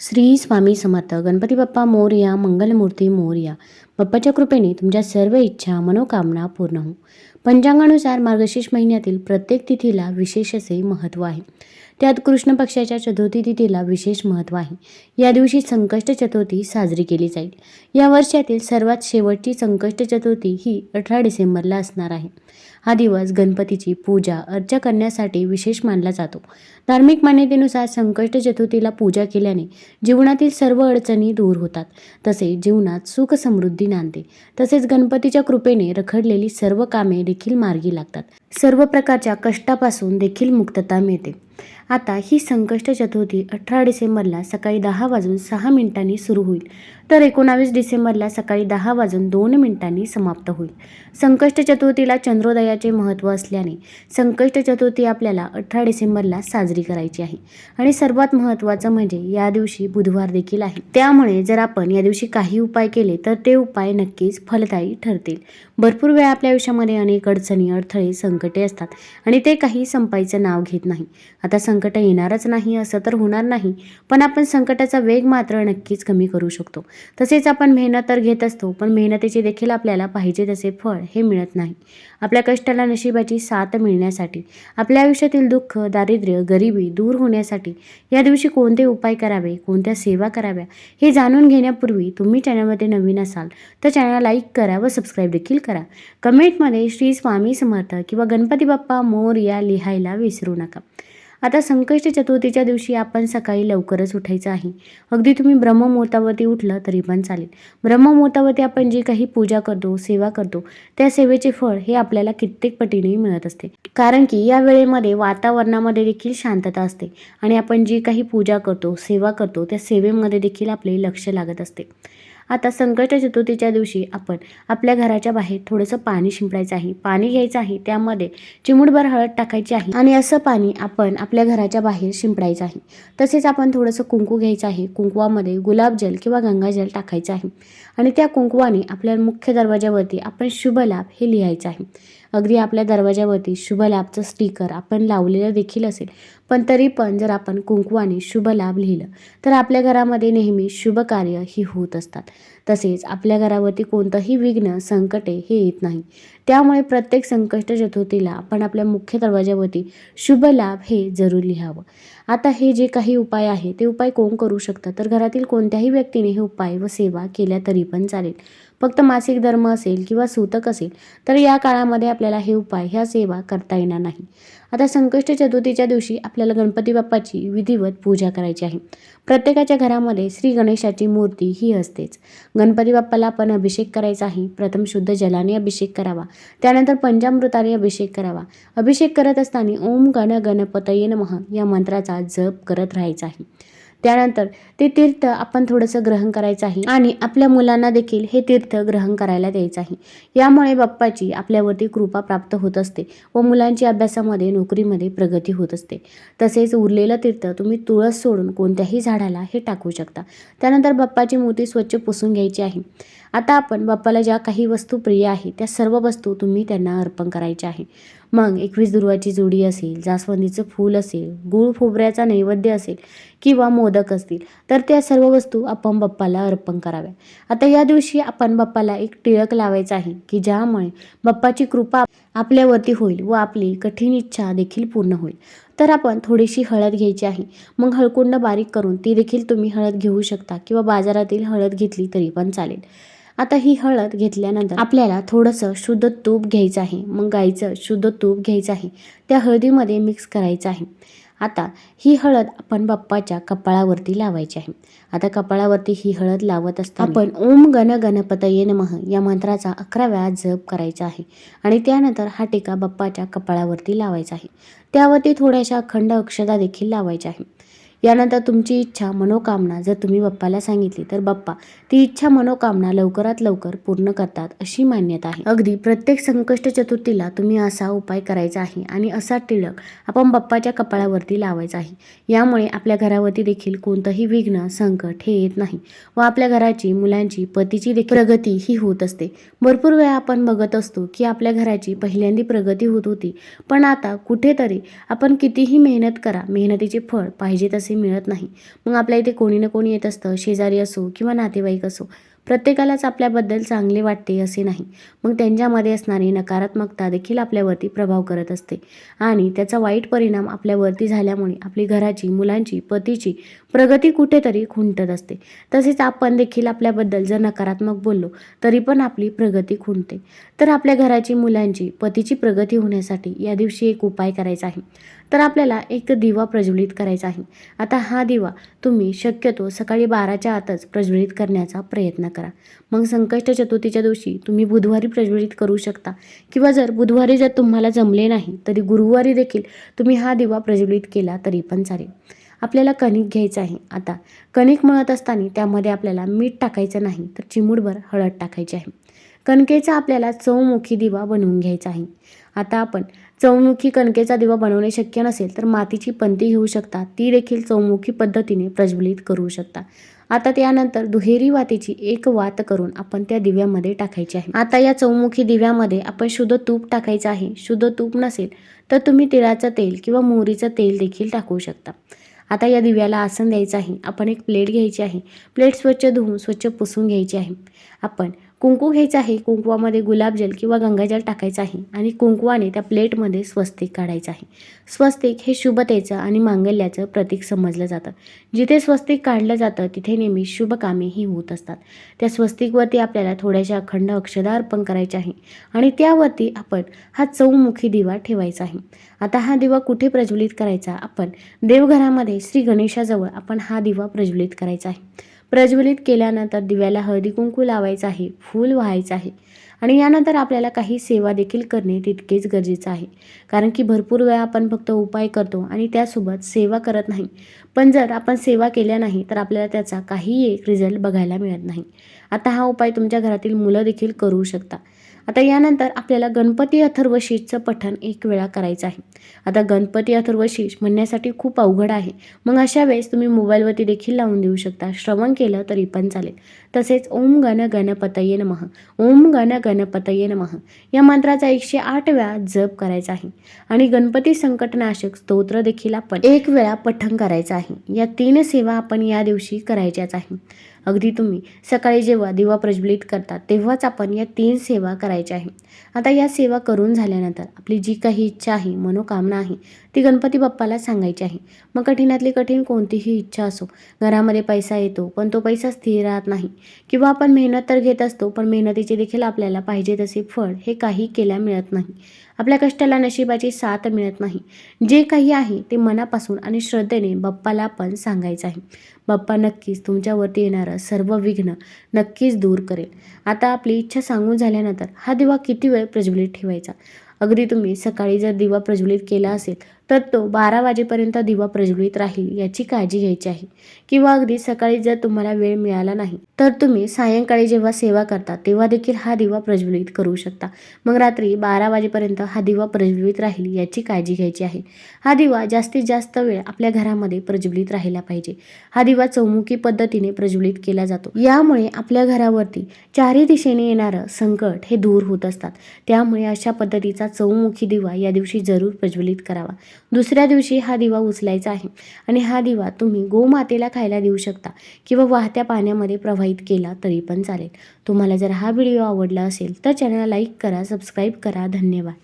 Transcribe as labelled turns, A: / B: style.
A: श्री स्वामी समर्थ. गणपती बाप्पा मोरया मंगलमूर्ती मोरया. बाप्पाच्या कृपेने तुमच्या सर्व इच्छा मनोकामना पूर्ण हो पंचांगानुसार मार्गशीर्ष महिन्यातील प्रत्येक तिथीला विशेष असे महत्त्व आहे. त्यात कृष्ण पक्षाच्या चतुर्थी तिथीला विशेष महत्त्व आहे. या दिवशी संकष्ट चतुर्थी साजरी केली जाईल. या वर्षातील सर्वात शेवटची संकष्ट चतुर्थी ही अठरा डिसेंबरला असणार आहे. हा दिवस गणपतीची पूजा अर्चा करण्यासाठी विशेष मानला जातो. धार्मिक मान्यतेनुसार संकष्ट चतुर्थीला पूजा केल्याने जीवनातील सर्व अडचणी दूर होतात. तसेच जीवनात सुख समृद्धी नांदते. तसेच गणपतीच्या कृपेने रखडलेली सर्व कामे देखील मार्गी लागतात. सर्व प्रकारच्या कष्टापासून देखील मुक्तता मिळते. आता ही संकष्ट चतुर्थी अठरा डिसेंबरला सकाळी दहा वाजून सहा मिनिटांनी सुरू होईल. तर एकोणावीस डिसेंबरला सकाळी दहा वाजून दोन मिनिटांनी समाप्त होईल. संकष्ट चतुर्थीला चंद्रोदयाचे महत्त्व असल्याने संकष्ट चतुर्थी आपल्याला अठरा डिसेंबरला साजरी करायची आहे. आणि सर्वात महत्त्वाचं म्हणजे या दिवशी बुधवार देखील आहे. त्यामुळे जर आपण या दिवशी काही उपाय केले तर ते उपाय नक्कीच फलदायी ठरतील. भरपूर वेळा आपल्या आयुष्यामध्ये अनेक अडचणी अडथळे संकटे असतात आणि ते काही संपायचं नाव घेत नाही. आता संकट येणारच नाही असं तर होणार नाही पण आपण संकटाचा वेग मात्र नक्कीच कमी करू शकतो. तसेच आपण मेहनत तर घेत असतो पण मेहनतीचे देखील आपल्याला पाहिजे तसे फळ हे मिळत नाही. आपल्या कष्टाला नशिबाची साथ मिळण्यासाठी आपल्या आयुष्यातील दुःख दारिद्र्य गरिबी दूर होण्यासाठी या दिवशी कोणते उपाय करावे कोणत्या सेवा कराव्या हे जाणून घेण्यापूर्वी तुम्ही चॅनलमध्ये नवीन असाल तर चॅनल लाईक करा व सबस्क्राईब देखील करा. कमेंटमध्ये श्री स्वामी समर्थ किंवा गणपती बाप्पा मोर या लिहायला विसरू नका. आता संकष्ट चतुर्थीच्या दिवशी आपण सकाळी लवकरच उठायचं आहे. अगदी तुम्ही ब्रह्ममुहूर्तावरती उठलं तरी पण चालेल. ब्रह्ममुहूर्तावरती आपण जी काही पूजा करतो सेवा करतो त्या सेवेचे फळ हे आपल्याला कित्येक पटीने मिळत असते. कारण की या वेळेमध्ये वातावरणामध्ये देखील शांतता असते आणि आपण जी काही पूजा करतो सेवा करतो त्या सेवेमध्ये देखील आपले लक्ष लागत असते. आता संकष्ट चतुर्थीच्या दिवशी आपण आपल्या घराच्या बाहेर थोडंसं पाणी शिंपडायचं आहे. पाणी घ्यायचं आहे. त्यामध्ये चिमूटभर हळद टाकायची आहे आणि असं पाणी आपण आपल्या घराच्या बाहेर शिंपडायचं आहे. तसेच आपण थोडंसं कुंकू घ्यायचं आहे. कुंकवामध्ये गुलाबजल किंवा गंगाजल टाकायचं आहे आणि त्या कुंकवाने आपल्या मुख्य दरवाजावरती आपण शुभ लाभ हे लिहायचं आहे. अगदी आपल्या दरवाजावरती शुभ लाभचं स्टिकर आपण लावलेलं देखील असेल. पण तरी पण जर आपण कुंकवाने शुभ लाभ लिहिलं तर आपल्या घरामध्ये नेहमी शुभ कार्य ही होत असतात. तसेच आपल्या घरावरती कोणतंही विघ्न संकटे हे येत नाही. त्यामुळे प्रत्येक संकष्ट चतुर्थीला आपण आपल्या मुख्य दरवाजावरती शुभ लाभ हे जरूर लिहावं. आता हे जे काही उपाय आहे ते उपाय कोण करू शकतात तर घरातील कोणत्याही व्यक्तीने हे उपाय व सेवा केल्या तरी पण चालेल. फक्त मासिक धर्म असेल किंवा सूतक असेल तर या काळामध्ये आपल्याला हे उपाय ह्या सेवा करता येणार नाही. आता संकष्ट चतुर्थीच्या दिवशी आपल्याला गणपती बाप्पाची विधिवत पूजा करायची आहे. प्रत्येकाच्या घरामध्ये श्री गणेशाची मूर्ती ही असतेच. गणपती बाप्पाला आपण अभिषेक करायचा आहे. प्रथम शुद्ध जलाने अभिषेक करावा. त्यानंतर पंचामृताने अभिषेक करावा. अभिषेक करत असताना ओम गण गणपतये नमः या मंत्राचा जप करत राहायचा आहे. त्यानंतर ते तीर्थ आपण थोडंसं ग्रहण करायचं आहे. आणि आपल्या मुलांना देखील हे तीर्थ ग्रहण करायला द्यायचं आहे. यामुळे बाप्पाची आपल्यावरती कृपा प्राप्त होत असते व मुलांची अभ्यासामध्ये नोकरीमध्ये प्रगती होत असते. तसेच उरलेलं तीर्थ तुम्ही तुळस सोडून कोणत्याही झाडाला हे टाकू शकता. त्यानंतर बाप्पाची मूर्ती स्वच्छ पुसून घ्यायची आहे. आता आपण बाप्पाला ज्या काही वस्तू प्रिय आहे त्या सर्व वस्तू तुम्ही त्यांना अर्पण करायच्या आहे. मग एकवीस दुर्वाची जोडी असेल जास्वंदीचं फूल असेल गूळ खोबऱ्याचा नैवेद्य असेल किंवा मोदक असतील तर त्या सर्व वस्तू आपण बाप्पाला अर्पण कराव्या. आता या दिवशी आपण बाप्पाला एक टिळक लावायचा आहे की ज्यामुळे बाप्पाची कृपा आपल्यावरती होईल व आपली कठीण इच्छा देखील पूर्ण होईल. तर आपण थोडीशी हळद घ्यायची आहे. मग हळकुंड बारीक करून ती देखील तुम्ही हळद घेऊ शकता किंवा बाजारातील हळद घेतली तरी पण चालेल. आता ही हळद घेतल्यानंतर आपल्याला थोडंसं शुद्ध तूप घ्यायचं आहे. मग गाईचं शुद्ध तूप घ्यायचं आहे. त्या हळदीमध्ये मिक्स करायचं आहे. आता ही हळद आपण बाप्पाच्या कपाळावरती लावायची आहे. आता कपाळावरती ही हळद लावत असताना आपण ओम गण गणपतये नमः या मंत्राचा अकरा वेळा जप करायचा आहे. आणि त्यानंतर हा टिका बाप्पाच्या कपाळावरती लावायचा आहे. त्यावरती थोड्याशा अखंड अक्षता देखील लावायच्या आहे. यानंतर तुमची इच्छा मनोकामना जर तुम्ही बाप्पाला सांगितली तर बाप्पा ती इच्छा मनोकामना लवकरात लवकर पूर्ण करतात अशी मान्यता आहे. अगदी प्रत्येक संकष्ट चतुर्थीला तुम्ही असा उपाय करायचा आहे आणि असा टिळक आपण बाप्पाच्या कपाळावरती लावायचा आहे. यामुळे आपल्या घरावरती देखील कोणतंही विघ्न संकट हे येत नाही व आपल्या घराची मुलांची पतीची देखील प्रगती ही होत असते. भरपूर वेळा आपण बघत असतो की आपल्या घराची पहिल्यांदी प्रगती होत होती. पण आता कुठेतरी आपण कितीही मेहनत करा मेहनतीचे फळ पाहिजे तसे असे मिळत नाही. मग आपल्या इथे कोणी ना कोणी येत असतं शेजारी असो किंवा नातेवाईक असो. प्रत्येकालाच आपल्याबद्दल चांगले वाटते असे नाही. मग त्यांच्यामध्ये असणारी नकारात्मकता देखील आपल्यावरती प्रभाव करत असते. आणि त्याचा वाईट परिणाम आपल्यावरती झाल्यामुळे आपली घराची मुलांची पतीची प्रगती कुठेतरी खुंटत असते. तसेच आपण देखील आपल्याबद्दल जर नकारात्मक बोललो तरी पण आपली प्रगती खुंटते. तर आपल्या घराची मुलांची पतीची प्रगती होण्यासाठी या दिवशी एक उपाय करायचा आहे. तर आपल्याला एक दिवा प्रज्वलित करायचा आहे. आता हा दिवा तुम्ही शक्यतो सकाळी बाराच्या आतच प्रज्वलित करण्याचा प्रयत्न करा. मग संकष्ट चतुर्थीच्या दिवशी तुम्ही बुधवारी प्रज्वलित करू शकता. किंवा जर बुधवारी जर तुम्हाला जमले नाही तरी गुरुवारी देखील तुम्ही हा दिवा प्रज्वलित केला तरी पण चालेल. आपल्याला कणिक घ्यायचं आहे. आता कणिक मळत असताना त्यामध्ये आपल्याला मीठ टाकायचं नाही तर चिमूटभर हळद टाकायची आहे. कणकेचा आपल्याला चौमुखी दिवा बनवून घ्यायचा आहे. आता आपण चौमुखी कणकेचा दिवा बनवणे शक्य नसेल तर मातीची पंती घेऊ शकता. ती देखील चौमुखी पद्धतीने प्रज्वलित करू शकता. आता त्यानंतर दुहेरी वातीची एक वात करून आपण त्या दिव्यामध्ये टाकायची आहे. आता या चौमुखी दिव्यामध्ये आपण शुद्ध तूप टाकायचं आहे. शुद्ध तूप नसेल तर तुम्ही तिळाचं तेल किंवा मोहरीचं तेल देखील टाकू शकता. आता या दिव्याला आसन द्यायचं आहे. आपण एक प्लेट घ्यायची आहे. प्लेट स्वच्छ धुवून स्वच्छ पुसून घ्यायची आहे. आपण कुंकू घ्यायचं आहे कुंकवामध्ये गुलाबजल किंवा गंगाजल टाकायचं आहे आणि कुंकवाने त्या प्लेटमध्ये स्वस्तिक काढायचं आहे. स्वस्तिक हे शुभतेचं आणि मांगल्याचं प्रतीक समजलं जातं. जिथे स्वस्तिक काढलं जातं तिथे नेहमी शुभ कामेही होत असतात. त्या स्वस्तिकवरती आपल्याला थोड्याशा अखंड अक्षदा अर्पण करायचे आहे आणि त्यावरती आपण हा चौमुखी दिवा ठेवायचा आहे. आता हा दिवा कुठे प्रज्वलित करायचा? आपण देवघरामध्ये श्री गणेशाजवळ आपण हा दिवा प्रज्वलित करायचा आहे. प्रज्वलित केल्यानंतर दिव्याला हळदी कुंकू लावायचं आहे फूल व्हायचं आहे. आणि यानंतर आपल्याला काही सेवा देखील करणे तितकेच गरजेचं आहे. कारण की भरपूर वेळा आपण फक्त उपाय करतो आणि त्यासोबत सेवा करत नाही. पण जर आपण सेवा केल्या नाही तर आपल्याला त्याचा काही एक रिझल्ट बघायला मिळत नाही. आता हा उपाय तुमच्या घरातील मुलं देखील करू शकता. आता यानंतर आपल्याला गणपती अथर्वशीतचं पठण एक वेळा करायचं आहे. आता गणपती अथर्वशीष म्हणण्यासाठी खूप अवघड आहे. मग अशा वेळेस तुम्ही मोबाईलवरती देखील लावून देऊ शकता. श्रवण केलं तरी पण चालेल. तसेच ओम गण गणपतये नमः. ओम गण गणपतये नमः. या मंत्राचा एकशे आठ वेळा जप करायचा आहे. आणि गणपती संकटनाशक स्तोत्र देखील आपण एक वेळा पठण करायचं आहे. या तीन सेवा आपण या दिवशी करायच्याच आहे. अगदी तुम्ही सकाळी जेव्हा दिवा प्रज्वलित करता तेव्हाच आपण या तीन सेवा करायच्या आहे. आता या सेवा करून झाल्यानंतर आपली जी काही इच्छा आहे कामना आहे ती गणपती बाप्पाला सांगायची आहे. मग कठीणातली कठीण कोणतीही इच्छा असो. घरामध्ये पैसा येतो पण तो पैसा स्थिर राहत नाही. किंवा आपण मेहनत तर घेत असतो पण मेहनतीचे देखील आपल्याला पाहिजे तसे फळ हे काही केल्या मिळत नाही. आपल्या कष्टाला नशिबाची साथ मिळत नाही. जे काही आहे ते मनापासून आणि श्रद्धेने बाप्पाला पण सांगायचं आहे. बाप्पा नक्कीच तुमच्यावरती येणारं सर्व विघ्न नक्कीच दूर करेल. आता आपली इच्छा सांगून झाल्यानंतर हा दिवा किती वेळ प्रज्वलित ठेवायचा? अगदी तुम्ही सकाळी जर दिवा प्रज्वलित केला असेल तर तो बारा वाजेपर्यंत दिवा प्रज्वलित राहील याची काळजी घ्यायची आहे. किंवा अगदी सकाळी जर तुम्हाला वेळ मिळाला नाही तर तुम्ही सायंकाळी जेव्हा सेवा करता तेव्हा देखील हा दिवा प्रज्वलित करू शकता. मग रात्री बारा वाजेपर्यंत हा दिवा प्रज्वलित राहील याची काळजी घ्यायची आहे. हा दिवा जास्तीत जास्त वेळ आपल्या घरामध्ये प्रज्वलित राहिला पाहिजे. हा दिवा चौमुखी पद्धतीने प्रज्वलित केला जातो. यामुळे आपल्या घरावरती चारही दिशेने येणारं संकट हे दूर होत असतात. त्यामुळे अशा पद्धतीचा चौमुखी दिवा या दिवशी जरूर प्रज्वलित करावा. दुसऱ्या दिवशी हा दिवा उचलायचा आहे. आणि हा दिवा तुम्ही गोमातेला खायला देऊ शकता किंवा वाहत्या पाण्यामध्ये प्रवाहित केला तरी पण चालेल. तुम्हाला जर हा व्हिडिओ आवडला असेल तर चॅनलला लाईक करा सबस्क्राईब करा. धन्यवाद.